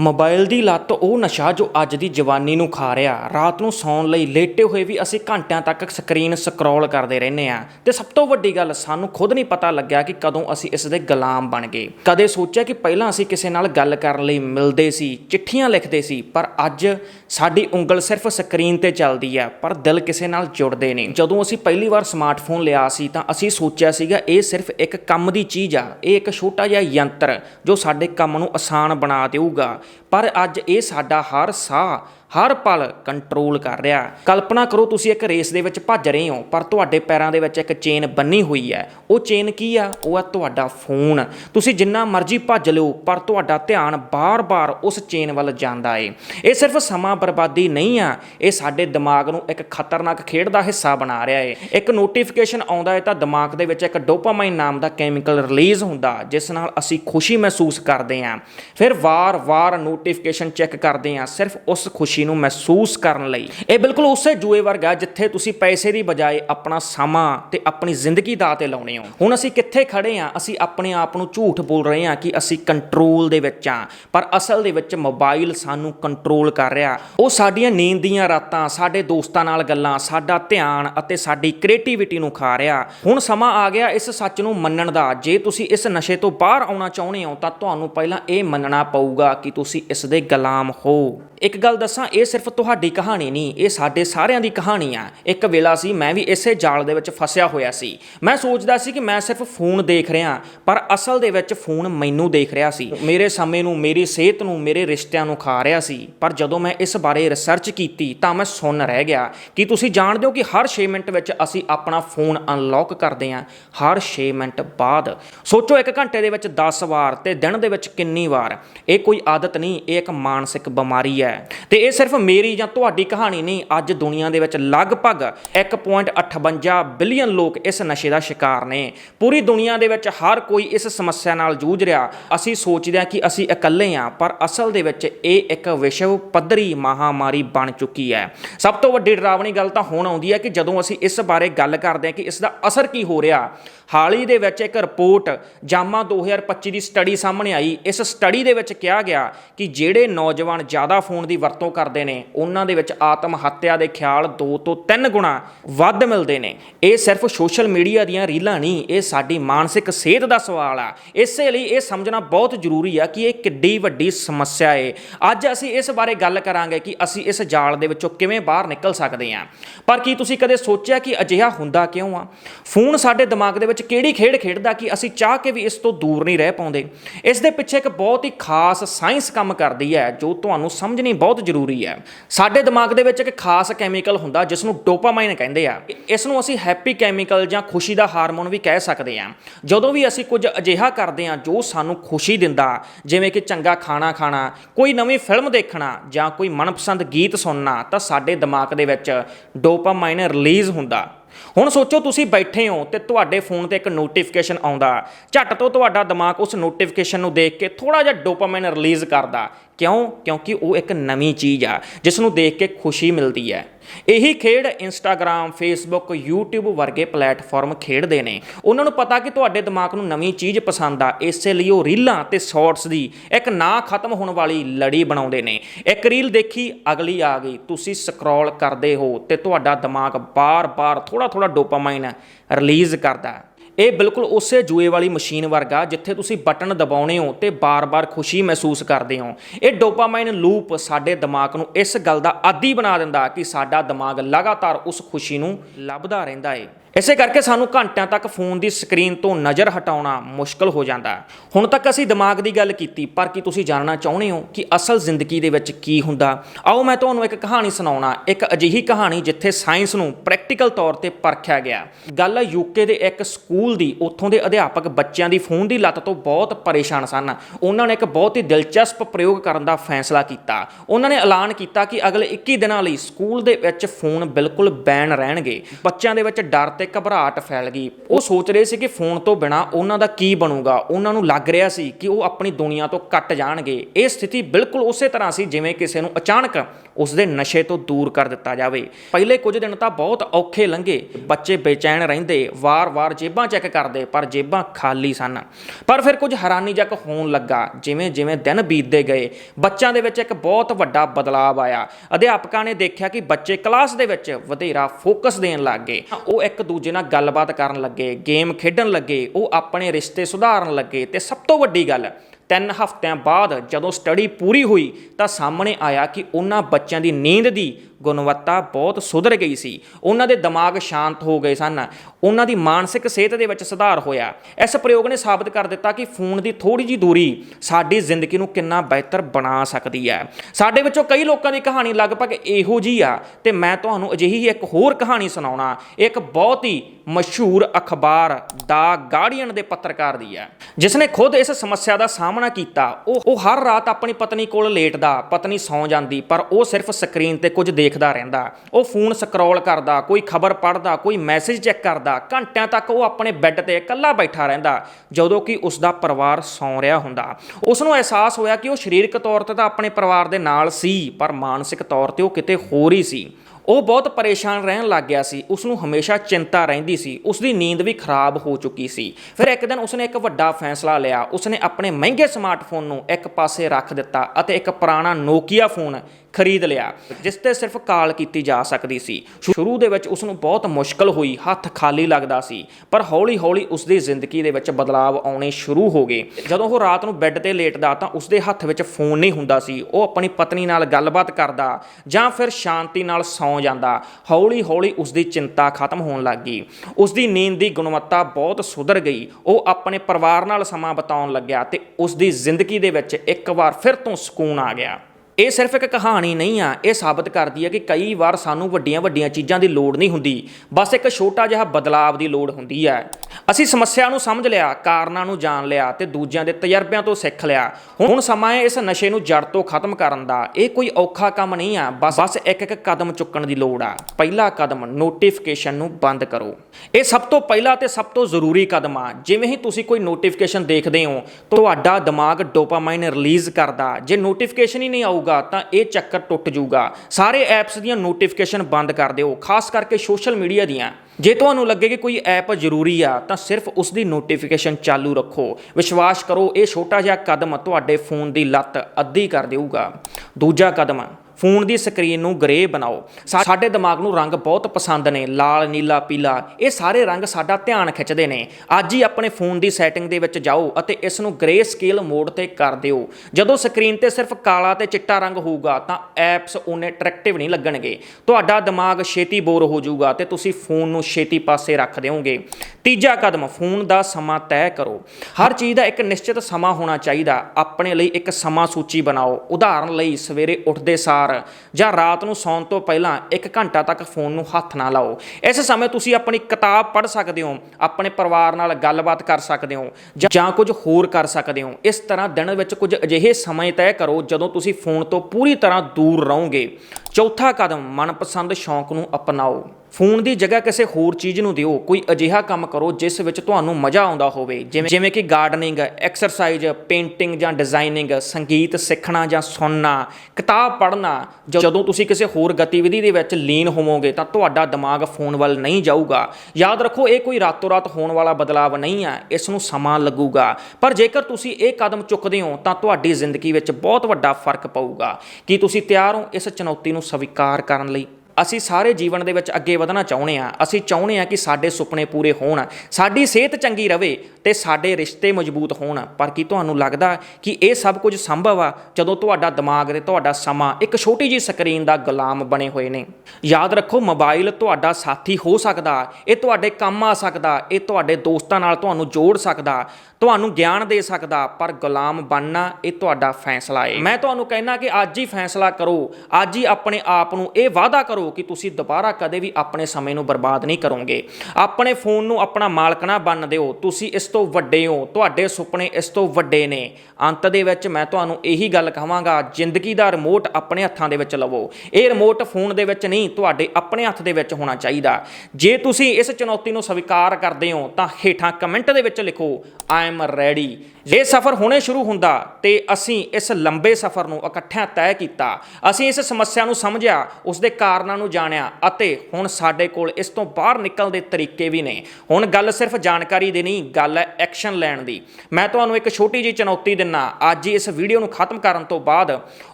Mobile ਦੀ ਲੱਤ ਉਹ ਨਸ਼ਾ ਜੋ ਅੱਜ ਦੀ ਜਵਾਨੀ ਨੂੰ ਖਾ ਰਿਹਾ। ਰਾਤ ਨੂੰ ਸੌਣ ਲਈ ਲੇਟੇ ਹੋਏ ਵੀ ਅਸੀਂ ਘੰਟਿਆਂ ਤੱਕ ਸਕਰੀਨ ਸਕਰੋਲ ਕਰਦੇ ਰਹਿੰਦੇ ਆ ਤੇ ਸਭ ਤੋਂ ਵੱਡੀ ਗੱਲ, ਸਾਨੂੰ ਖੁਦ ਨਹੀਂ ਪਤਾ ਲੱਗਿਆ ਕਿ ਕਦੋਂ ਅਸੀਂ ਇਸ ਦੇ ਗੁਲਾਮ ਬਣ ਗਏ। ਕਦੇ ਸੋਚਿਆ ਕਿ ਪਹਿਲਾਂ ਅਸੀਂ ਕਿਸੇ ਨਾਲ ਗੱਲ ਕਰਨ ਲਈ ਮਿਲਦੇ ਸੀ, ਚਿੱਠੀਆਂ ਲਿਖਦੇ ਸੀ, ਪਰ ਅੱਜ ਸਾਡੀ ਉਂਗਲ ਸਿਰਫ ਸਕਰੀਨ ਤੇ ਚੱਲਦੀ ਆ ਪਰ ਦਿਲ ਕਿਸੇ ਨਾਲ ਜੁੜਦੇ ਨਹੀਂ। ਜਦੋਂ ਅਸੀਂ ਪਹਿਲੀ ਵਾਰ ਸਮਾਰਟਫੋਨ ਲਿਆ ਸੀ ਤਾਂ ਅਸੀਂ ਸੋਚਿਆ ਸੀਗਾ, ਇਹ ਸਿਰਫ ਇੱਕ ਕੰਮ ਦੀ ਚੀਜ਼ ਆ, ਇਹ ਇੱਕ ਛੋਟਾ ਜਿਹਾ ਯੰਤਰ ਜੋ ਸਾਡੇ ਕੰਮ ਨੂੰ ਆਸਾਨ ਬਣਾ ਦੇਊਗਾ। ਪਰ ਅੱਜ ਇਹ ਸਾਡਾ ਹਰ ਸਾਹ, ਹਰ ਪਲ ਕੰਟਰੋਲ ਕਰ ਰਿਹਾ। ਕਲਪਨਾ ਕਰੋ ਤੁਸੀਂ ਇੱਕ ਰੇਸ ਦੇ ਵਿੱਚ ਭੱਜ ਰਹੇ ਹੋ, ਪਰ ਤੁਹਾਡੇ ਪੈਰਾਂ ਦੇ ਵਿੱਚ ਇੱਕ ਚੇਨ ਬੰਨੀ ਹੋਈ ਹੈ। ਉਹ ਚੇਨ ਕੀ ਆ? ਉਹ ਹੈ ਤੁਹਾਡਾ ਫੋਨ ਤੁਸੀਂ ਜਿੰਨਾ ਮਰਜ਼ੀ ਭੱਜ ਲਿਓ, ਪਰ ਤੁਹਾਡਾ ਧਿਆਨ ਬਾਰ-ਬਾਰ ਉਸ ਚੇਨ ਵੱਲ ਜਾਂਦਾ ਏ। ਇਹ ਸਿਰਫ ਸਮਾਂ ਬਰਬਾਦੀ ਨਹੀਂ ਆ, ਇਹ ਸਾਡੇ ਦਿਮਾਗ ਨੂੰ ਇੱਕ ਖਤਰਨਾਕ ਖੇਡ ਦਾ ਹਿੱਸਾ ਬਣਾ ਰਿਹਾ ਏ। ਇੱਕ ਨੋਟੀਫਿਕੇਸ਼ਨ ਆਉਂਦਾ ਏ ਤਾਂ ਦਿਮਾਗ ਦੇ ਵਿੱਚ ਇੱਕ ਡੋਪਾਮਾਈਨ ਨਾਮ ਦਾ ਕੈਮੀਕਲ ਰਿਲੀਜ਼ ਹੁੰਦਾ, ਜਿਸ ਨਾਲ ਅਸੀਂ ਖੁਸ਼ੀ ਮਹਿਸੂਸ ਕਰਦੇ ਹਾਂ। ਫਿਰ ਵਾਰ-ਵਾਰ ਨੋਟੀਫਿਕੇਸ਼ਨ ਚੈੱਕ ਕਰਦੇ ਹਾਂ, ਸਿਰਫ ਉਸ ਖੁਸ਼ੀ ਨੂੰ ਮਹਿਸੂਸ ਕਰਨ ਲਈ। ਇਹ ਬਿਲਕੁਲ ਉਸੇ ਜੂਏ ਵਰਗਾ ਜਿੱਥੇ ਤੁਸੀਂ ਪੈਸੇ ਦੀ ਬਜਾਏ ਆਪਣਾ ਸਮਾਂ ਤੇ ਆਪਣੀ ਜ਼ਿੰਦਗੀ ਦਾ ਤੇ ਲਾਉਣੇ ਹੋ। ਹੁਣ ਅਸੀਂ ਕਿੱਥੇ ਖੜੇ ਹਾਂ? ਅਸੀਂ ਆਪਣੇ ਆਪ ਨੂੰ ਝੂਠ ਬੋਲ ਰਹੇ ਹਾਂ ਕਿ ਅਸੀਂ ਕੰਟਰੋਲ ਦੇ ਵਿੱਚ ਹਾਂ, ਪਰ ਅਸਲ ਦੇ ਵਿੱਚ ਮੋਬਾਈਲ ਸਾਨੂੰ ਕੰਟਰੋਲ ਕਰ ਰਿਹਾ। ਉਹ ਸਾਡੀਆਂ ਨੀਂਦ ਦੀਆਂ ਰਾਤਾਂ, ਸਾਡੇ ਦੋਸਤਾਂ ਨਾਲ ਗੱਲਾਂ, ਸਾਡਾ ਧਿਆਨ ਅਤੇ ਸਾਡੀ ਕ੍ਰੀਏਟੀਵਿਟੀ ਨੂੰ ਖਾ ਰਿਹਾ। ਹੁਣ ਸਮਾਂ ਆ ਗਿਆ ਇਸ ਸੱਚ ਨੂੰ ਮੰਨਣ ਦਾ। ਜੇ ਤੁਸੀਂ ਇਸ ਨਸ਼ੇ ਤੋਂ ਬਾਹਰ ਆਉਣਾ ਚਾਹੁੰਦੇ ਹੋ, ਤਾਂ ਤੁਹਾਨੂੰ ਪਹਿਲਾਂ ਇਹ ਮੰਨਣਾ ਪਊਗਾ ਕਿ ਤੁਸੀਂ ਇਸ ਦੇ ਗੁਲਾਮ ਹੋ। ਇੱਕ ਗੱਲ ਦੱਸਾਂ, ਇਹ ਸਿਰਫ ਤੁਹਾਡੀ ਕਹਾਣੀ ਨਹੀਂ, ਇਹ ਸਾਡੇ ਸਾਰਿਆਂ ਦੀ ਕਹਾਣੀ ਆ। ਇੱਕ ਵੇਲਾ ਸੀ, ਮੈਂ ਵੀ ਇਸੇ ਜਾਲ ਦੇ ਵਿੱਚ ਫਸਿਆ ਹੋਇਆ ਸੀ। ਮੈਂ ਸੋਚਦਾ ਸੀ ਕਿ ਮੈਂ ਸਿਰਫ ਫੋਨ ਦੇਖ ਰਿਹਾ, ਪਰ ਅਸਲ ਦੇ ਵਿੱਚ ਫੋਨ ਮੈਨੂੰ ਦੇਖ ਰਿਹਾ ਸੀ। ਮੇਰੇ ਸਮੇਂ ਨੂੰ, ਮੇਰੀ ਸਿਹਤ ਨੂੰ, ਮੇਰੇ ਰਿਸ਼ਤਿਆਂ ਨੂੰ ਖਾ ਰਿਹਾ ਸੀ। ਪਰ ਜਦੋਂ ਮੈਂ ਇਸ ਬਾਰੇ ਰਿਸਰਚ ਕੀਤੀ, ਤਾਂ ਮੈਂ ਸੁਣ ਰਹਿ ਗਿਆ ਕਿ ਤੁਸੀਂ ਜਾਣਦੇ ਹੋ ਕਿ ਹਰ 6 ਮਿੰਟ ਵਿੱਚ ਅਸੀਂ ਆਪਣਾ ਫੋਨ ਅਨਲੌਕ ਕਰਦੇ ਹਾਂ, ਹਰ 6 ਮਿੰਟ ਬਾਅਦ। ਸੋਚੋ ਇੱਕ ਘੰਟੇ ਦੇ ਵਿੱਚ 10 ਵਾਰ ਤੇ ਦਿਨ ਦੇ ਵਿੱਚ ਕਿੰਨੀ ਵਾਰ। ਇਹ ਕੋਈ ਆਦਤ ਨਹੀਂ, ਇਹ ਇੱਕ ਮਾਨਸਿਕ ਬਿਮਾਰੀ ਹੈ। ਤੇ ਇਹ ਸਿਰਫ ਮੇਰੀ ਜਾਂ ਤੁਹਾਡੀ ਕਹਾਣੀ ਨਹੀਂ, ਅੱਜ ਦੁਨੀਆ ਦੇ ਵਿੱਚ ਲਗਭਗ 1.58 ਬਿਲੀਅਨ ਲੋਕ ਇਸ ਨਸ਼ੇ ਦਾ ਸ਼ਿਕਾਰ ਨੇ। ਪੂਰੀ ਦੁਨੀਆ ਦੇ ਵਿੱਚ ਹਰ ਕੋਈ ਇਸ ਸਮੱਸਿਆ ਨਾਲ ਜੂਝ ਰਿਹਾ। ਅਸੀਂ ਸੋਚਦੇ ਹਾਂ ਕਿ ਅਸੀਂ ਇਕੱਲੇ ਹਾਂ, ਪਰ ਅਸਲ ਦੇ ਵਿੱਚ ਇਹ ਇੱਕ ਵਿਸ਼ਵ ਪੱਧਰੀ ਮਹਾਮਾਰੀ ਬਣ ਚੁੱਕੀ ਹੈ। ਸਭ ਤੋਂ ਵੱਡੀ ਡਰਾਵਣੀ ਗੱਲ ਤਾਂ ਹੁਣ ਆਉਂਦੀ ਹੈ ਕਿ ਜਦੋਂ ਅਸੀਂ ਇਸ ਬਾਰੇ ਗੱਲ ਕਰਦੇ ਹਾਂ ਕਿ ਇਸ ਦਾ ਅਸਰ ਕੀ ਹੋ ਰਿਹਾ। ਹਾਲ ਹੀ ਦੇ ਵਿੱਚ ਇੱਕ ਰਿਪੋਰਟ ਜਾਮਾ 2025 ਦੀ ਸਟੱਡੀ ਸਾਹਮਣੇ ਆਈ। ਇਸ ਸਟੱਡੀ ਦੇ ਵਿੱਚ ਕਿਹਾ ਗਿਆ ਕਿ ਜਿਹੜੇ ਨੌਜਵਾਨ ਜ਼ਿਆਦਾ ਫੋਨ ਦੀ ਵਰਤੋਂ ਕਰਦੇ ਨੇ, ਉਹਨਾਂ ਦੇ ਵਿੱਚ ਆਤਮ ਹੱਤਿਆ ਦੇ ਖਿਆਲ 2 ਤੋਂ 3 ਗੁਣਾ ਵੱਧ ਮਿਲਦੇ ਨੇ। ਇਹ ਸਿਰਫ ਸੋਸ਼ਲ ਮੀਡੀਆ ਦੀਆਂ ਰੀਲਾਂ ਨਹੀਂ, ਇਹ ਸਾਡੀ ਮਾਨਸਿਕ ਸਿਹਤ ਦਾ ਸਵਾਲ ਆ। ਇਸੇ ਲਈ ਇਹ ਸਮਝਣਾ ਬਹੁਤ ਜ਼ਰੂਰੀ ਆ ਕਿ ਇਹ ਕਿੱਡੀ ਵੱਡੀ ਸਮੱਸਿਆ ਏ। ਅੱਜ ਅਸੀਂ ਇਸ ਬਾਰੇ ਗੱਲ ਕਰਾਂਗੇ ਕਿ ਅਸੀਂ ਇਸ ਜਾਲ ਦੇ ਵਿੱਚੋਂ ਕਿਵੇਂ ਬਾਹਰ ਨਿਕਲ ਸਕਦੇ ਹਾਂ। ਪਰ ਕੀ ਤੁਸੀਂ ਕਦੇ ਸੋਚਿਆ ਕਿ ਅਜਿਹਾ ਹੁੰਦਾ ਕਿਉਂ ਆ? ਫੋਨ ਸਾਡੇ ਦਿਮਾਗ ਦੇ ਵਿੱਚ ਕਿਹੜੀ ਖੇਡ ਖੇਡਦਾ ਕਿ ਅਸੀਂ ਚਾਹ ਕੇ ਵੀ ਇਸ ਤੋਂ ਦੂਰ ਨਹੀਂ ਰਹਿ ਪਾਉਂਦੇ? ਇਸ ਦੇ ਪਿੱਛੇ ਇੱਕ ਬਹੁਤ ਹੀ ਖਾਸ ਸਾਇੰਸ ਕੰਮ ਕਰਦੀ ਹੈ, ਜੋ ਤੁਹਾਨੂੰ ਸਮਝਣੀ ਬਹੁਤ ਜ਼ਰੂਰੀ ਹੈ। ਸਾਡੇ ਦਿਮਾਗ ਦੇ ਵਿੱਚ ਇੱਕ ਖਾਸ ਕੈਮੀਕਲ ਹੁੰਦਾ ਜਿਸ ਨੂੰ ਡੋਪਾਮਾਈਨ ਕਹਿੰਦੇ ਆ। ਇਸ ਨੂੰ ਅਸੀਂ ਹੈਪੀ ਕੈਮੀਕਲ ਜਾਂ ਖੁਸ਼ੀ ਦਾ ਹਾਰਮੋਨ ਵੀ ਕਹਿ ਸਕਦੇ ਹਾਂ। ਜਦੋਂ ਵੀ ਅਸੀਂ ਕੁਝ ਅਜਿਹਾ ਕਰਦੇ ਹਾਂ, ਜੋ ਸਾਨੂੰ ਖੁਸ਼ੀ ਦਿੰਦਾ, ਜਿਵੇਂ ਕਿ ਚੰਗਾ ਖਾਣਾ ਖਾਣਾ, ਕੋਈ ਨਵੀਂ ਫਿਲਮ ਦੇਖਣਾ ਜਾਂ ਕੋਈ ਮਨਪਸੰਦ ਗੀਤ ਸੁਣਨਾ, ਤਾਂ ਸਾਡੇ ਦਿਮਾਗ ਦੇ ਵਿੱਚ ਡੋਪਾਮਾਈਨ ਰਿਲੀਜ਼ ਹੁੰਦਾ। ਹੁਣ ਸੋਚੋ ਤੁਸੀਂ ਬੈਠੇ ਹੋ ਤੇ ਤੁਹਾਡੇ ਫੋਨ ਤੇ ਇੱਕ ਨੋਟੀਫਿਕੇਸ਼ਨ ਆਉਂਦਾ। ਝੱਟ ਤੋਂ ਤੁਹਾਡਾ ਦਿਮਾਗ ਉਸ ਨੋਟੀਫਿਕੇਸ਼ਨ ਨੂੰ ਦੇਖ ਕੇ ਥੋੜਾ ਜਿਹਾ ਡੋਪਾਮਾਈਨ ਰਿਲੀਜ਼ ਕਰਦਾ। ਕਿਉਂ? ਕਿਉਂਕਿ ਉਹ ਇੱਕ ਨਵੀਂ ਚੀਜ਼ ਆ ਜਿਸ ਨੂੰ ਦੇਖ ਕੇ ਖੁਸ਼ੀ ਮਿਲਦੀ ਹੈ। ਇਹੀ ਖੇਡ ਇੰਸਟਾਗ੍ਰam ਫੇਸਬੁੱਕ YouTube ਵਰਗੇ ਪਲੇਟਫਾਰਮ ਖੇਡਦੇ ਨੇ। ਉਹਨਾਂ ਨੂੰ ਪਤਾ ਕਿ ਤੁਹਾਡੇ ਦਿਮਾਗ ਨੂੰ ਨਵੀਂ ਚੀਜ਼ ਪਸੰਦ ਆ। ਇਸੇ ਲਈ ਉਹ ਰੀਲਾਂ ਤੇ ਸ਼ਾਰਟਸ ਦੀ ਇੱਕ ਨਾ ਖਤਮ ਹੋਣ ਵਾਲੀ ਲੜੀ ਬਣਾਉਂਦੇ ਨੇ। ਇੱਕ ਰੀਲ ਦੇਖੀ, ਅਗਲੀ ਆ ਗਈ। ਤੁਸੀਂ ਸਕਰੋਲ ਕਰਦੇ ਹੋ ਤੇ ਤੁਹਾਡਾ ਦਿਮਾਗ ਬਾਰ-ਬਾਰ ਥੋੜਾ-ਥੋੜਾ ਡੋਪਾਮਾਈਨ ਰਿਲੀਜ਼ ਕਰਦਾ। ਇਹ ਬਿਲਕੁਲ ਉਸੇ ਜੂਏ ਵਾਲੀ ਮਸ਼ੀਨ ਵਰਗਾ ਜਿੱਥੇ ਤੁਸੀਂ ਬਟਨ ਦਬਾਉਣੇ ਹੋ ਤੇ ਬਾਰ-ਬਾਰ ਖੁਸ਼ੀ ਮਹਿਸੂਸ ਕਰਦੇ ਹੋ। ਇਹ ਡੋਪਾਮਾਈਨ ਲੂਪ ਸਾਡੇ ਦਿਮਾਗ ਨੂੰ ਇਸ ਗੱਲ ਦਾ ਆਦੀ ਬਣਾ ਦਿੰਦਾ ਕਿ ਸਾਡਾ ਦਿਮਾਗ ਲਗਾਤਾਰ ਉਸ ਖੁਸ਼ੀ ਨੂੰ ਲੱਭਦਾ ਰਹਿੰਦਾ ਏ। ਇਸੇ ਕਰਕੇ ਸਾਨੂੰ ਘੰਟਿਆਂ ਤੱਕ ਫੋਨ ਦੀ ਸਕਰੀਨ ਤੋਂ ਨਜ਼ਰ ਹਟਾਉਣਾ ਮੁਸ਼ਕਲ ਹੋ ਜਾਂਦਾ ਹੁਣ ਤੱਕ ਅਸੀਂ ਦਿਮਾਗ ਦੀ ਗੱਲ ਕੀਤੀ, ਪਰ ਕੀ ਤੁਸੀਂ ਜਾਣਨਾ ਚਾਹੁੰਦੇ ਹੋ ਕਿ ਅਸਲ ਜ਼ਿੰਦਗੀ ਦੇ ਵਿੱਚ ਕੀ ਹੁੰਦਾ? ਆਓ ਮੈਂ ਤੁਹਾਨੂੰ ਇੱਕ ਕਹਾਣੀ ਸੁਣਾਉਣਾ, ਇੱਕ ਅਜਿਹੀ ਕਹਾਣੀ ਜਿੱਥੇ ਸਾਇੰਸ ਨੂੰ ਪ੍ਰੈਕਟੀਕਲ ਤੌਰ ਤੇ ਪਰਖਿਆ ਗਿਆ। ਗੱਲ ਹੈ ਯੂਕੇ ਦੇ ਇੱਕ ਸਕੂਲ ਦੀ, ਉੱਥੋਂ ਦੇ ਅਧਿਆਪਕ ਬੱਚਿਆਂ ਦੀ ਫੋਨ ਦੀ ਲੱਤ ਤੋਂ ਬਹੁਤ ਪਰੇਸ਼ਾਨ ਸਨ। ਉਹਨਾਂ ਨੇ ਇੱਕ ਬਹੁਤ ਹੀ ਦਿਲਚਸਪ ਪ੍ਰਯੋਗ ਕਰਨ ਦਾ ਫੈਸਲਾ ਕੀਤਾ। ਉਹਨਾਂ ਨੇ ਐਲਾਨ ਕੀਤਾ ਕਿ ਅਗਲੇ 21 ਦਿਨਾਂ ਲਈ ਸਕੂਲ ਦੇ ਵਿੱਚ ਫੋਨ ਬਿਲਕੁਲ ਬੈਨ ਰਹਿਣਗੇ। ਬੱਚਿਆਂ ਦੇ ਵਿੱਚ ਡਰ ਤੇ ਘਬਰਾਹਟ ਫੈਲ ਗਈ। ਉਹ ਸੋਚ ਰਹੇ ਸੀ ਕਿ ਫੋਨ ਤੋਂ ਬਿਨਾ ਉਹਨਾਂ ਦਾ ਕੀ ਬਣੂਗਾ। ਉਹਨਾਂ ਨੂੰ ਲੱਗ ਰਿਹਾ ਸੀ ਕਿ ਉਹ ਆਪਣੀ ਦੁਨੀਆ ਤੋਂ ਕੱਟ ਜਾਣਗੇ। ਇਹ ਸਥਿਤੀ ਬਿਲਕੁਲ ਉਸੇ ਤਰ੍ਹਾਂ ਸੀ ਜਿਵੇਂ ਕਿਸੇ ਨੂੰ ਅਚਾਨਕ ਉਸ ਦੇ ਨਸ਼ੇ ਤੋਂ ਦੂਰ ਕਰ ਦਿੱਤਾ ਜਾਵੇ। ਪਹਿਲੇ ਕੁਝ ਦਿਨ ਤਾਂ ਬਹੁਤ ਔਖੇ ਲੰਘੇ। ਬੱਚੇ ਬੇਚੈਨ ਰਹਿੰਦੇ, ਵਾਰ-ਵਾਰ ਜੇਬਾਂ ਚੈੱਕ ਕਰਦੇ, ਪਰ ਜੇਬਾਂ ਖਾਲੀ ਸਨ। ਪਰ ਫਿਰ ਕੁਝ ਹੈਰਾਨੀਜਨਕ ਹੋਣ ਲੱਗਾ। ਜਿਵੇਂ ਜਿਵੇਂ ਦਿਨ ਬੀਤਦੇ ਗਏ, ਬੱਚਿਆਂ ਦੇ ਵਿੱਚ ਇੱਕ ਬਹੁਤ ਵੱਡਾ ਬਦਲਾਅ ਆਇਆ। ਅਧਿਆਪਕਾਂ ਨੇ ਦੇਖਿਆ ਕਿ ਬੱਚੇ ਕਲਾਸ ਦੇ ਵਿੱਚ ਵਧੇਰਾ ਫੋਕਸ ਦੇਣ ਲੱਗ ਗਏ। ਉਹ ਇੱਕ ਦੂਜੇ ਨਾਲ ਗੱਲਬਾਤ ਕਰਨ ਲੱਗੇ ਗੇਮ ਖੇਡਣ ਲੱਗੇ, ਉਹ ਆਪਣੇ ਰਿਸ਼ਤੇ ਸੁਧਾਰਨ ਲੱਗੇ ਤੇ ਸਭ ਤੋਂ ਵੱਡੀ ਗੱਲ ਤਿੰਨ ਹਫ਼ਤਿਆਂ ਬਾਅਦ ਜਦੋਂ ਸਟੱਡੀ ਪੂਰੀ ਹੋਈ ਤਾਂ ਸਾਹਮਣੇ ਆਇਆ ਕਿ ਉਹਨਾਂ ਬੱਚਿਆਂ ਦੀ ਨੀਂਦ ਦੀ ਗੁਣਵੱਤਾ ਬਹੁਤ ਸੁਧਰ ਗਈ ਸੀ। ਉਹਨਾਂ ਦੇ ਦਿਮਾਗ ਸ਼ਾਂਤ ਹੋ ਗਏ ਸਨ। ਉਹਨਾਂ ਦੀ ਮਾਨਸਿਕ ਸਿਹਤ ਦੇ ਵਿੱਚ ਸੁਧਾਰ ਹੋਇਆ। ਇਸ ਪ੍ਰਯੋਗ ਨੇ ਸਾਬਤ ਕਰ ਦਿੱਤਾ ਕਿ ਫੋਨ ਦੀ ਥੋੜੀ ਜੀ ਦੂਰੀ ਸਾਡੀ ਜ਼ਿੰਦਗੀ ਨੂੰ ਕਿੰਨਾ ਬਿਹਤਰ ਬਣਾ ਸਕਦੀ ਹੈ। ਸਾਡੇ ਵਿੱਚੋਂ ਕਈ ਲੋਕਾਂ ਦੀ ਕਹਾਣੀ ਲਗਭਗ ਇਹੋ ਜੀ ਆ ਤੇ ਮੈਂ ਤੁਹਾਨੂੰ ਅਜਿਹੀ ਇੱਕ ਹੋਰ ਕਹਾਣੀ ਸੁਣਾਉਣਾ। ਇੱਕ ਬਹੁਤ ਹੀ ਮਸ਼ਹੂਰ ਅਖਬਾਰ ਦਾ ਗਾਰਡੀਅਨ ਦੇ ਪੱਤਰਕਾਰ ਦੀ ਹੈ। ਜਿਸ ਨੇ ਖੁਦ ਇਸ ਸਮੱਸਿਆ ਦਾ ਸਾਹਮਣਾ ਕੀਤਾ। ਉਹ ਉਹ ਹਰ ਰਾਤ ਆਪਣੀ ਪਤਨੀ ਕੋਲ ਲੇਟਦਾ, ਪਤਨੀ ਸੌਂ ਜਾਂਦੀ, ਪਰ ਉਹ ਸਿਰਫ ਸਕਰੀਨ ਤੇ ਕੁਝ ਦੇਖਦਾ ਰਹਿੰਦਾ। ਉਹ ਫੋਨ ਸਕਰੋਲ ਕਰਦਾ, ਕੋਈ ਖਬਰ ਪੜ੍ਹਦਾ, ਕੋਈ ਮੈਸੇਜ ਚੈੱਕ ਕਰਦਾ। ਘੰਟਿਆਂ ਤੱਕ ਉਹ ਆਪਣੇ ਬੈੱਡ ਤੇ ਇਕੱਲਾ ਬੈਠਾ ਰਹਿੰਦਾ, ਜਦੋਂ ਕਿ ਉਸ ਦਾ ਪਰਿਵਾਰ ਸੌਂ ਰਿਹਾ ਹੁੰਦਾ। ਉਸ ਨੂੰ ਅਹਿਸਾਸ ਹੋਇਆ ਕਿ ਉਹ ਸਰੀਰਕ ਤੌਰ ਤੇ ਤਾਂ ਆਪਣੇ ਪਰਿਵਾਰ ਦੇ ਨਾਲ ਸੀ, ਪਰ ਮਾਨਸਿਕ ਤੌਰ ਤੇ ਉਹ ਕਿਤੇ ਹੋਰ ਹੀ ਸੀ। ਉਹ ਬਹੁਤ ਪਰੇਸ਼ਾਨ ਰਹਿਣ ਲੱਗ ਗਿਆ ਸੀ ਉਸ ਨੂੰ ਹਮੇਸ਼ਾ ਚਿੰਤਾ ਰਹਿੰਦੀ ਸੀ ਉਸ ਦੀ ਨੀਂਦ ਵੀ ਖਰਾਬ ਹੋ ਚੁੱਕੀ ਸੀ। ਫਿਰ ਇੱਕ ਦਿਨ ਉਸਨੇ ਇੱਕ ਵੱਡਾ ਫੈਸਲਾ ਲਿਆ, ਉਸਨੇ ਆਪਣੇ ਮਹਿੰਗੇ ਸਮਾਰਟਫੋਨ ਨੂੰ ਇੱਕ ਪਾਸੇ ਰੱਖ ਦਿੱਤਾ ਅਤੇ ਇੱਕ ਪੁਰਾਣਾ ਨੋਕੀਆ ਫੋਨ ਖਰੀਦ ਲਿਆ, ਜਿਸ ਤੇ ਸਿਰਫ ਕਾਲ ਕੀਤੀ ਜਾ ਸਕਦੀ ਸੀ। ਸ਼ੁਰੂ ਦੇ ਵਿੱਚ ਉਸ ਨੂੰ ਬਹੁਤ ਮੁਸ਼ਕਲ ਹੋਈ, ਹੱਥ ਖਾਲੀ ਲੱਗਦਾ ਸੀ, ਪਰ ਹੌਲੀ-ਹੌਲੀ ਉਸ ਦੀ ਜ਼ਿੰਦਗੀ ਦੇ ਵਿੱਚ ਬਦਲਾਅ ਆਉਣੇ ਸ਼ੁਰੂ ਹੋ ਗਏ। ਜਦੋਂ ਉਹ ਰਾਤ ਨੂੰ ਬੈੱਡ ਤੇ ਲੇਟਦਾ ਤਾਂ ਉਸ ਦੇ ਹੱਥ ਵਿੱਚ ਫੋਨ ਨਹੀਂ ਹੁੰਦਾ ਸੀ। ਉਹ ਆਪਣੀ ਪਤਨੀ ਨਾਲ ਗੱਲਬਾਤ ਕਰਦਾ ਜਾਂ ਫਿਰ ਸ਼ਾਂਤੀ ਨਾਲ ਸੌਂ ਜਾਂਦਾ। ਹੌਲੀ-ਹੌਲੀ ਉਸ ਦੀ ਚਿੰਤਾ ਖਤਮ ਹੋਣ ਲੱਗ ਗਈ। ਉਸ ਦੀ ਨੀਂਦ ਦੀ ਗੁਣਵੱਤਾ ਬਹੁਤ ਸੁਧਰ ਗਈ। ਉਹ ਆਪਣੇ ਪਰਿਵਾਰ ਨਾਲ ਸਮਾਂ ਬਿਤਾਉਣ ਲੱਗਿਆ ਤੇ ਉਸ ਦੀ ਜ਼ਿੰਦਗੀ ਦੇ ਵਿੱਚ ਇੱਕ ਵਾਰ ਫਿਰ ਤੋਂ ਸਕੂਨ ਆ ਗਿਆ। ਇਹ ਸਿਰਫ ਇੱਕ ਕਹਾਣੀ ਨਹੀਂ ਆ, ਇਹ ਸਾਬਤ ਕਰਦੀ ਹੈ ਕਿ ਕਈ ਵਾਰ ਸਾਨੂੰ ਵੱਡੀਆਂ ਵੱਡੀਆਂ ਚੀਜ਼ਾਂ ਦੀ ਲੋੜ ਨਹੀਂ ਹੁੰਦੀ, ਬਸ ਇੱਕ ਛੋਟਾ ਜਿਹਾ ਬਦਲਾਵ ਦੀ ਲੋੜ ਹੁੰਦੀ ਹੈ ਅਸੀਂ ਸਮੱਸਿਆ ਨੂੰ ਸਮਝ ਲਿਆ, ਕਾਰਨਾਂ ਨੂੰ ਜਾਣ ਲਿਆ ਤੇ ਦੂਜਿਆਂ ਦੇ ਤਜਰਬਿਆਂ ਤੋਂ ਸਿੱਖ ਲਿਆ। ਹੁਣ ਸਮਾਂ ਹੈ ਇਸ ਨਸ਼ੇ ਨੂੰ ਜੜ ਤੋਂ ਖਤਮ ਕਰਨ ਦਾ। ਇਹ ਕੋਈ ਔਖਾ ਕੰਮ ਨਹੀਂ ਆ, ਬਸ ਬਸ ਇੱਕ ਇੱਕ ਕਦਮ ਚੁੱਕਣ ਦੀ ਲੋੜ ਆ। ਪਹਿਲਾ ਕਦਮ ਨੋਟੀਫਿਕੇਸ਼ਨ ਨੂੰ ਬੰਦ ਕਰੋ। ਇਹ ਸਭ ਤੋਂ ਪਹਿਲਾ ਤੇ ਸਭ ਤੋਂ ਜ਼ਰੂਰੀ ਕਦਮ ਆ। ਜਿਵੇਂ ਹੀ ਤੁਸੀਂ ਕੋਈ ਨੋਟੀਫਿਕੇਸ਼ਨ ਦੇਖਦੇ ਹੋ, ਤੁਹਾਡਾ ਦਿਮਾਗ ਡੋਪਾਮਾਈਨ ਰਿਲੀਜ਼ ਕਰਦਾ। ਜੇ ਨੋਟੀਫਿਕੇਸ਼ਨ ਹੀ ਨਹੀਂ ਆਊਗਾ ਤਾਂ ਇਹ ਚੱਕਰ ਟੁੱਟ ਜਾਊਗਾ। ਸਾਰੇ ਐਪਸ ਦੀਆਂ ਨੋਟੀਫਿਕੇਸ਼ਨ ਬੰਦ ਕਰ ਦਿਓ, ਖਾਸ ਕਰਕੇ ਸੋਸ਼ਲ ਮੀਡੀਆ ਦੀਆਂ। ਜੇ ਤੁਹਾਨੂੰ ਲੱਗੇ ਕਿ ਕੋਈ ਐਪ ਜ਼ਰੂਰੀ ਆ, ਤਾਂ ਸਿਰਫ ਉਸ ਦੀ ਨੋਟੀਫਿਕੇਸ਼ਨ ਚਾਲੂ ਰੱਖੋ। ਵਿਸ਼ਵਾਸ ਕਰੋ, ਇਹ ਛੋਟਾ ਜਿਹਾ ਕਦਮ ਤੁਹਾਡੇ ਫੋਨ ਦੀ ਲੱਤ ਅੱਧੀ ਕਰ ਦੇਊਗਾ। ਦੂਜਾ ਕਦਮ ਫੋਨ ਦੀ ਸਕਰੀਨ ਨੂੰ ਗ੍ਰੇ ਬਣਾਓ। ਸਾ- ਸਾਡੇ ਦਿਮਾਗ ਨੂੰ ਰੰਗ ਬਹੁਤ ਪਸੰਦ ਨੇ। ਲਾਲ, ਨੀਲਾ, ਪੀਲਾ, ਇਹ ਸਾਰੇ ਰੰਗ ਸਾਡਾ ਧਿਆਨ ਖਿੱਚਦੇ ਨੇ। ਅੱਜ ਹੀ ਆਪਣੇ ਫੋਨ ਦੀ ਸੈਟਿੰਗ ਦੇ ਵਿੱਚ ਜਾਓ ਅਤੇ ਇਸ ਨੂੰ ਗ੍ਰੇ ਸਕੇਲ ਮੋਡ ਤੇ ਕਰ ਦਿਓ। ਜਦੋਂ ਸਕਰੀਨ ਤੇ ਸਿਰਫ ਕਾਲਾ ਤੇ ਚਿੱਟਾ ਰੰਗ ਹੋਊਗਾ ਤਾਂ ਐਪਸ ਉਹਨੇ ਅਟਰੈਕਟਿਵ ਨਹੀਂ ਲੱਗਣਗੇ। ਤੁਹਾਡਾ ਦਿਮਾਗ ਛੇਤੀ ਬੋਰ ਹੋ ਜਾਊਗਾ ਤੇ ਤੁਸੀਂ ਫੋਨ ਨੂੰ ਛੇਤੀ ਪਾਸੇ ਰੱਖ ਦਿਓਗੇ। ਤੀਜਾ ਕਦਮ, ਫੋਨ ਦਾ ਸਮਾਂ ਤੈਅ ਕਰੋ। ਹਰ ਚੀਜ਼ ਦਾ ਇੱਕ ਨਿਸ਼ਚਿਤ ਸਮਾਂ ਹੋਣਾ ਚਾਹੀਦਾ। ਆਪਣੇ ਲਈ ਇੱਕ ਸਮਾਂ ਸੂਚੀ ਬਣਾਓ। ਉਦਾਹਰਨ ਲਈ ਸਵੇਰੇ ਉੱਠਦੇ ਸਾਰ ਜਾਂ ਰਾਤ ਨੂੰ ਸੌਣ ਤੋਂ ਪਹਿਲਾਂ 1 ਘੰਟਾ ਤੱਕ ਫੋਨ ਨੂੰ ਹੱਥ ਨਾ ਲਾਓ। ਇਸ ਸਮੇਂ ਤੁਸੀਂ ਆਪਣੀ ਕਿਤਾਬ ਪੜ੍ਹ ਸਕਦੇ ਹੋ, ਆਪਣੇ ਪਰਿਵਾਰ ਨਾਲ ਗੱਲਬਾਤ ਕਰ ਸਕਦੇ ਹੋ ਜਾਂ- ਜਾਂ ਕੁਝ ਹੋਰ ਕਰ ਸਕਦੇ ਹੋ। ਇਸ ਤਰ੍ਹਾਂ ਦਿਨ ਵਿੱਚ ਕੁਝ ਅਜਿਹੇ ਸਮੇਂ ਤੈਅ ਕਰੋ ਜਦੋਂ ਤੁਸੀਂ ਫੋਨ ਤੋਂ ਪੂਰੀ ਤਰ੍ਹਾਂ ਦੂਰ ਰਹੋਗੇ। ਚੌਥਾ ਕਦਮ, ਮਨਪਸੰਦ ਸ਼ੌਂਕ ਨੂੰ ਅਪਣਾਓ। ਫੋਨ ਦੀ ਜਗ੍ਹਾ ਕਿਸੇ ਹੋਰ ਚੀਜ਼ ਨੂੰ ਦਿਓ, ਕੋਈ ਅਜਿਹਾ ਕੰਮ ਕਰੋ ਜਿਸ ਵਿੱਚ ਤੁਹਾਨੂੰ ਮਜ਼ਾ ਆਉਂਦਾ ਹੋਵੇ। ਜਿਵੇਂ ਜਿਵੇਂ ਕਿ ਗਾਰਡਨਿੰਗ ਐਕਸਰਸਾਈਜ਼ ਪੇਂਟਿੰਗ ਜਾਂ ਡਿਜ਼ਾਈਨਿੰਗ ਸੰਗੀਤ ਸਿੱਖਣਾ ਜਾਂ ਸੁਣਨਾ, ਕਿਤਾਬ ਪੜ੍ਹਨਾ। ਜਦੋਂ ਤੁਸੀਂ ਕਿਸੇ ਹੋਰ ਗਤੀਵਿਧੀ ਦੇ ਵਿੱਚ ਲੀਨ ਹੋਵੋਗੇ ਤਾਂ ਤੁਹਾਡਾ ਦਿਮਾਗ ਫੋਨ ਵੱਲ ਨਹੀਂ ਜਾਊਗਾ। ਯਾਦ ਰੱਖੋ, ਇਹ ਕੋਈ ਰਾਤੋਂ ਰਾਤ ਹੋਣ ਵਾਲਾ ਬਦਲਾਅ ਨਹੀਂ ਹੈ ਇਸ ਨੂੰ ਸਮਾਂ ਲੱਗੂਗਾ। ਪਰ ਜੇਕਰ ਤੁਸੀਂ ਇਹ ਕਦਮ ਚੁੱਕਦੇ ਹੋ, ਤਾਂ ਤੁਹਾਡੀ ਜ਼ਿੰਦਗੀ ਵਿੱਚ ਬਹੁਤ ਵੱਡਾ ਫ਼ਰਕ ਪਊਗਾ। ਕੀ ਤੁਸੀਂ ਤਿਆਰ ਹੋ ਇਸ ਚੁਣੌਤੀ ਨੂੰ ਸਵੀਕਾਰ ਕਰਨ ਲਈ? ਅਸੀਂ ਸਾਰੇ ਜੀਵਨ ਦੇ ਵਿੱਚ ਅੱਗੇ ਵਧਣਾ ਚਾਹੁੰਦੇ ਆ ਅਸੀਂ ਚਾਹੁੰਦੇ ਆ ਕਿ ਸਾਡੇ ਸੁਪਨੇ ਪੂਰੇ ਹੋਣ। ਸਾਡੀ ਸਿਹਤ ਚੰਗੀ ਰਵੇ ਤੇ ਸਾਡੇ ਰਿਸ਼ਤੇ ਮਜ਼ਬੂਤ ਹੋਣ। ਪਰ ਕੀ ਤੁਹਾਨੂੰ ਲੱਗਦਾ ਕਿ ਇਹ ਸਭ ਕੁਝ ਸੰਭਵ ਆ? ਜਦੋਂ ਤੁਹਾਡਾ ਦਿਮਾਗ ਤੇ ਤੁਹਾਡਾ ਸਮਾਂ ਇੱਕ ਛੋਟੀ ਜਿਹੀ ਸਕਰੀਨ ਦਾ ਗੁਲਾਮ ਬਣੇ ਹੋਏ ਨੇ। ਯਾਦ ਰੱਖੋ, ਮੋਬਾਈਲ ਤੁਹਾਡਾ ਸਾਥੀ ਹੋ ਸਕਦਾ। ਇਹ ਤੁਹਾਡੇ ਕੰਮ ਆ ਸਕਦਾ। ਇਹ ਤੁਹਾਡੇ ਦੋਸਤਾਂ ਨਾਲ ਤੁਹਾਨੂੰ ਜੋੜ ਸਕਦਾ। ਤੁਹਾਨੂੰ ਗਿਆਨ ਦੇ ਸਕਦਾ। ਪਰ ਗੁਲਾਮ ਬਣਨਾ ਇਹ ਤੁਹਾਡਾ ਫੈਸਲਾ ਹੈ ਮੈਂ ਤੁਹਾਨੂੰ ਕਹਿਣਾ ਕਿ ਅੱਜ ਹੀ ਫੈਸਲਾ ਕਰੋ। ਅੱਜ ਹੀ ਆਪਣੇ ਆਪ ਨੂੰ ਇਹ ਵਾਅਦਾ ਕਰੋ ਕਰੋ ਕਿ ਤੁਸੀਂ ਦੁਬਾਰਾ ਕਦੇ ਵੀ ਆਪਣੇ ਸਮੇਂ ਨੂੰ ਬਰਬਾਦ ਨਹੀਂ ਕਰੋਗੇ। ਆਪਣੇ ਫੋਨ ਨੂੰ ਆਪਣਾ ਮਾਲਕਣਾ ਬਣ ਦਿਓ। ਤੁਸੀਂ ਇਸ ਤੋਂ ਵੱਡੇ ਹੋ। ਤੁਹਾਡੇ ਸੁਪਨੇ ਇਸ ਤੋਂ ਵੱਡੇ ਨੇ। ਅੰਤ ਦੇ ਵਿੱਚ ਮੈਂ ਤੁਹਾਨੂੰ ਇਹੀ ਗੱਲ ਕਹਾਂਗਾ, ਜ਼ਿੰਦਗੀ ਦਾ ਰਿਮੋਟ ਆਪਣੇ ਹੱਥਾਂ ਦੇ ਵਿੱਚ ਲਵੋ। ਇਹ ਰਿਮੋਟ ਫੋਨ ਦੇ ਵਿੱਚ ਨਹੀਂ, ਤੁਹਾਡੇ ਆਪਣੇ ਹੱਥ ਦੇ ਵਿੱਚ ਹੋਣਾ ਚਾਹੀਦਾ। ਜੇ ਤੁਸੀਂ ਇਸ ਚੁਣੌਤੀ ਨੂੰ ਸਵੀਕਾਰ ਕਰਦੇ ਹੋ, ਤਾਂ ਹੇਠਾਂ ਕਮੈਂਟ ਦੇ ਵਿੱਚ ਲਿਖੋ ਆਈ ਐਮ ਰੈਡੀ ਇਹ ਸਫ਼ਰ ਹੁਣੇ ਸ਼ੁਰੂ ਹੁੰਦਾ ਤੇ ਅਸੀਂ ਇਸ ਲੰਬੇ ਸਫ਼ਰ ਨੂੰ ਇਕੱਠਿਆਂ ਤੈਅ ਕੀਤਾ ਅਸੀਂ ਇਸ ਸਮੱਸਿਆ ਨੂੰ ਸਮਝਿਆ ਉਸ ਦੇ ਕਾਰਨਾਂ ਨੂੰ ਜਾਣਿਆ ਅਤੇ ਹੁਣ ਸਾਡੇ ਕੋਲ ਇਸ ਤੋਂ ਬਾਹਰ ਨਿਕਲਣ ਦੇ ਤਰੀਕੇ ਵੀ ਨੇ। ਹੁਣ ਗੱਲ ਸਿਰਫ ਜਾਣਕਾਰੀ ਦੀ ਨਹੀਂ ਗੱਲ ਹੈ ਐਕਸ਼ਨ ਲੈਣ ਦੀ। ਮੈਂ ਤੁਹਾਨੂੰ ਇੱਕ ਛੋਟੀ ਜਿਹੀ ਚੁਣੌਤੀ ਦਿੰਨਾ ਅੱਜ ਹੀ ਇਸ ਵੀਡੀਓ ਨੂੰ ਖਤਮ ਕਰਨ ਤੋਂ ਬਾਅਦ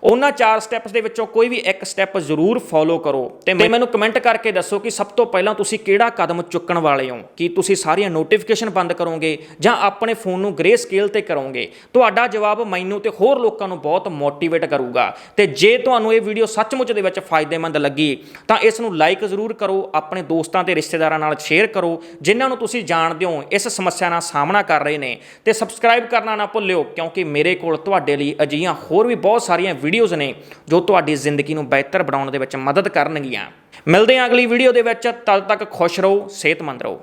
ਉਹਨਾਂ ਚਾਰ ਸਟੈਪਸ ਦੇ ਵਿੱਚੋਂ ਕੋਈ ਵੀ ਇੱਕ ਸਟੈਪ ਜ਼ਰੂਰ ਫੋਲੋ ਕਰੋ ਤੇ ਮੈਨੂੰ ਕਮੈਂਟ ਕਰਕੇ ਦੱਸੋ ਕਿ ਸਭ ਤੋਂ ਪਹਿਲਾਂ ਤੁਸੀਂ ਕਿਹੜਾ ਕਦਮ ਚੁੱਕਣ ਵਾਲੇ ਹੋ? ਕੀ ਤੁਸੀਂ ਸਾਰੀਆਂ ਨੋਟੀਫਿਕੇਸ਼ਨ ਬੰਦ ਕਰੋਗੇ ਜਾਂ ਆਪਣੇ ਫੋਨ ਨੂੰ ਗ੍ਰੇ ਸਕੇਲ ਤੇ ਕਰੋਗੇ। ਤੁਹਾਡਾ ਜਵਾਬ ਮੈਨੂੰ ਤੇ ਹੋਰ ਲੋਕਾਂ ਨੂੰ ਬਹੁਤ ਮੋਟੀਵੇਟ ਕਰੂਗਾ। ਤੇ ਜੇ ਤੁਹਾਨੂੰ ਇਹ ਵੀਡੀਓ ਸੱਚਮੁੱਚ ਦੇ ਵਿੱਚ ਫਾਇਦੇਮੰਦ ਲੱਗੀ, ਤਾਂ ਇਸ ਨੂੰ ਲਾਈਕ ਜ਼ਰੂਰ ਕਰੋ, ਆਪਣੇ ਦੋਸਤਾਂ ਤੇ ਰਿਸ਼ਤੇਦਾਰਾਂ ਨਾਲ ਸ਼ੇਅਰ ਕਰੋ, ਜਿਨ੍ਹਾਂ ਨੂੰ ਤੁਸੀਂ ਜਾਣਦੇ ਹੋ ਇਸ ਸਮੱਸਿਆ ਨਾਲ ਸਾਹਮਣਾ ਕਰ ਰਹੇ ਨੇ। ਤੇ ਸਬਸਕ੍ਰਾਈਬ ਕਰਨਾ ਨਾ ਭੁੱਲਿਓ, ਕਿਉਂਕਿ ਮੇਰੇ ਕੋਲ ਤੁਹਾਡੇ ਲਈ ਅਜਿਹੀਆਂ ਹੋਰ ਵੀ ਬਹੁਤ ਸਾਰੀਆਂ ਵੀਡੀਓਜ਼ ਨੇ, ਜੋ ਤੁਹਾਡੀ ਜ਼ਿੰਦਗੀ ਨੂੰ ਬਿਹਤਰ ਬਣਾਉਣ ਦੇ ਵਿੱਚ ਮਦਦ ਕਰਨਗੀਆਂ। ਮਿਲਦੇ ਹਾਂ ਅਗਲੀ ਵੀਡੀਓ ਦੇ ਵਿੱਚ, ਤਦ ਤੱਕ ਖੁਸ਼ ਰਹੋ, ਸਿਹਤਮੰਦ ਰਹੋ।